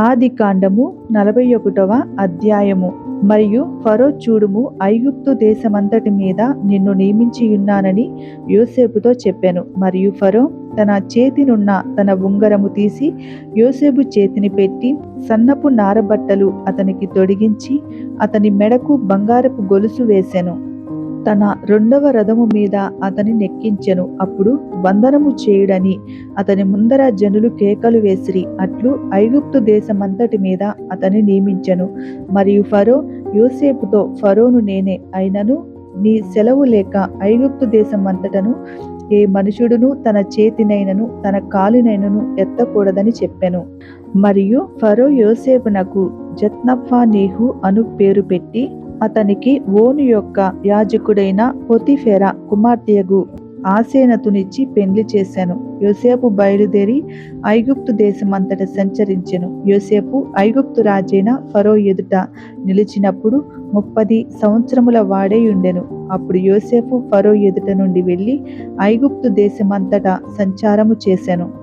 ఆది కాండము నలభై ఒకటవ అధ్యాయము. మరియు ఫరో చూడుము ఐగుప్తు దేశమంతటి మీద నిన్ను నియమించియున్నానని యోసేపుతో చెప్పాను. మరియు ఫరో తన చేతినున్న తన ఉంగరము తీసి యోసేపు చేతిని పెట్టి సన్నపు నారబట్టలు అతనికి తొడిగించి అతని మెడకు బంగారపు గొలుసు వేసెను. తన రెండవ రథము మీద అతని నెక్కించెను. అప్పుడు వందనము చేయుడని అతని ముందర జనులు కేకలు వేసిరి. అట్లు ఐగుప్తు దేశమంతటి మీద అతని నియమించెను. మరియు ఫరో యోసేపుతో ఫరోను నేనే అయినను నీ సెలవు లేక ఐగుప్తు దేశమంతటను ఏ మనుషుడును తన చేతినైనను తన కాలునైనను ఎత్తకూడదని చెప్పెను. మరియు ఫరో యోసేపునకు జత్నఫా నీహు అను పేరు పెట్టి అతనికి ఓను యొక్క యాజకుడైన పొతిఫెర కుమార్తెయగు ఆసేనతునిచ్చి పెండ్లి చేశాను యోసేపు బయలుదేరి ఐగుప్తు దేశమంతట సంచరించెను. యోసేపు ఐగుప్తు రాజైన ఫరో ఎదుట నిలిచినప్పుడు ముప్పది సంవత్సరముల వాడై ఉండెను. అప్పుడు యోసేపు ఫరో ఎదుట నుండి వెళ్ళి ఐగుప్తు దేశమంతటా సంచారము చేశాను